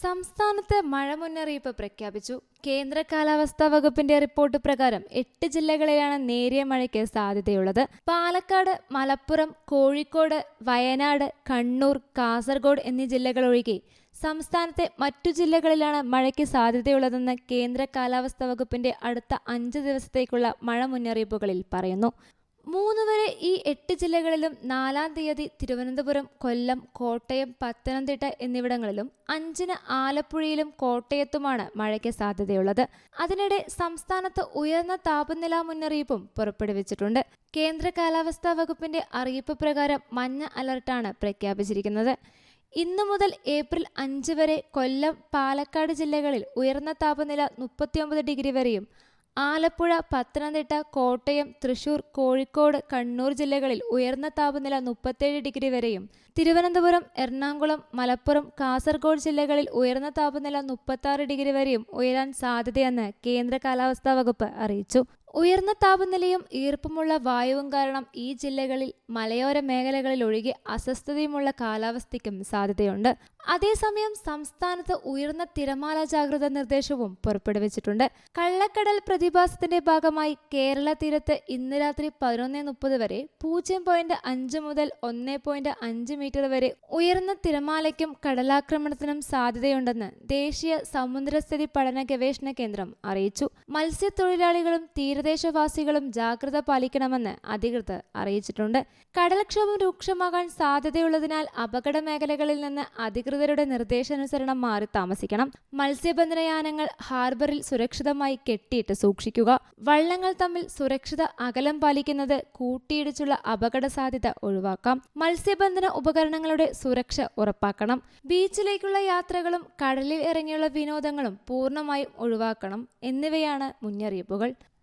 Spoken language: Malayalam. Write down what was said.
സംസ്ഥാനത്ത് മഴ മുന്നറിയിപ്പ് പ്രഖ്യാപിച്ചു. കേന്ദ്ര കാലാവസ്ഥാ വകുപ്പിന്റെ റിപ്പോർട്ട് പ്രകാരം എട്ട് ജില്ലകളിലാണ് നേരിയ മഴയ്ക്ക് സാധ്യതയുള്ളത്. പാലക്കാട് മലപ്പുറം കോഴിക്കോട് വയനാട് കണ്ണൂർ കാസർഗോഡ് എന്നീ ജില്ലകൾ ഒഴികെ സംസ്ഥാനത്തെ മറ്റു ജില്ലകളിലാണ് മഴയ്ക്ക് സാധ്യതയുള്ളതെന്ന് കേന്ദ്ര കാലാവസ്ഥാ വകുപ്പിന്റെ അടുത്ത അഞ്ച് ദിവസത്തേക്കുള്ള മഴ മുന്നറിയിപ്പുകളിൽ പറയുന്നു. മൂന്ന് വരെ ഈ എട്ട് ജില്ലകളിലും നാലാം തീയതി തിരുവനന്തപുരം കൊല്ലം കോട്ടയം പത്തനംതിട്ട എന്നിവിടങ്ങളിലും അഞ്ചിന് ആലപ്പുഴയിലും കോട്ടയത്തുമാണ് മഴയ്ക്ക് സാധ്യതയുള്ളത്. അതിനിടെ സംസ്ഥാനത്ത് ഉയർന്ന താപനില മുന്നറിയിപ്പും പുറപ്പെടുവിച്ചിട്ടുണ്ട്. കേന്ദ്ര കാലാവസ്ഥാ വകുപ്പിന്റെ അറിയിപ്പ് പ്രകാരം മഞ്ഞ അലർട്ടാണ് പ്രഖ്യാപിച്ചിരിക്കുന്നത്. ഇന്നു മുതൽ ഏപ്രിൽ അഞ്ച് വരെ കൊല്ലം പാലക്കാട് ജില്ലകളിൽ ഉയർന്ന താപനില മുപ്പത്തിയൊമ്പത് ഡിഗ്രി വരെയും ആലപ്പുഴ പത്തനംതിട്ട കോട്ടയം തൃശൂർ കോഴിക്കോട് കണ്ണൂർ ജില്ലകളിൽ ഉയർന്ന താപനില മുപ്പത്തേഴ് ഡിഗ്രി വരെയും തിരുവനന്തപുരം എറണാകുളം മലപ്പുറം കാസർഗോഡ് ജില്ലകളിൽ ഉയർന്ന താപനില മുപ്പത്തി ഡിഗ്രി വരെയും ഉയരാൻ സാധ്യതയെന്ന് കേന്ദ്ര കാലാവസ്ഥാ വകുപ്പ് അറിയിച്ചു. ഉയർന്ന താപനിലയും ഈർപ്പമുള്ള വായുവും കാരണം ഈ ജില്ലകളിൽ മലയോര മേഖലകളിൽ ഒഴികെ അസ്വസ്ഥതയുമുള്ള കാലാവസ്ഥയ്ക്കും സാധ്യതയുണ്ട്. അതേസമയം സംസ്ഥാനത്ത് ഉയർന്ന തിരമാല ജാഗ്രത നിർദ്ദേശവും പുറപ്പെടുവിച്ചിട്ടുണ്ട്. കള്ളക്കടൽ പ്രതിഭാസത്തിന്റെ ഭാഗമായി കേരള തീരത്ത് ഇന്ന് രാത്രി പതിനൊന്ന് മുപ്പത് വരെ പൂജ്യം പോയിന്റ് അഞ്ച് മുതൽ ഒന്ന് പോയിന്റ് അഞ്ച് മീറ്റർ വരെ ഉയർന്ന തിരമാലയ്ക്കും കടലാക്രമണത്തിനും സാധ്യതയുണ്ടെന്ന് ദേശീയ സമുദ്രസ്ഥിതി പഠന ഗവേഷണ കേന്ദ്രം അറിയിച്ചു. മത്സ്യത്തൊഴിലാളികളും തീരദേശവാസികളും ജാഗ്രത പാലിക്കണമെന്ന് അധികൃതർ അറിയിച്ചിട്ടുണ്ട്. കടൽക്ഷോഭം രൂക്ഷമാകാൻ സാധ്യതയുള്ളതിനാൽ അപകട മേഖലകളിൽ നിന്ന് അധികൃതരുടെ നിർദ്ദേശാനുസരണം മാറി താമസിക്കണം. മത്സ്യബന്ധനയാനങ്ങൾ ഹാർബറിൽ സുരക്ഷിതമായി കെട്ടിയിട്ട് സൂക്ഷിക്കുക. വള്ളങ്ങൾ തമ്മിൽ സുരക്ഷിത അകലം പാലിക്കുന്നത് കൂട്ടിയിടിച്ചുള്ള അപകട സാധ്യത ഒഴിവാക്കാം. മത്സ്യബന്ധന ഉപകരണങ്ങളുടെ സുരക്ഷ ഉറപ്പാക്കണം. ബീച്ചിലേക്കുള്ള യാത്രകളും കടലിൽ ഇറങ്ങിയുള്ള വിനോദങ്ങളും പൂർണമായും ഒഴിവാക്കണം എന്നിവയാണ് മുന്നറിയിപ്പുകൾ.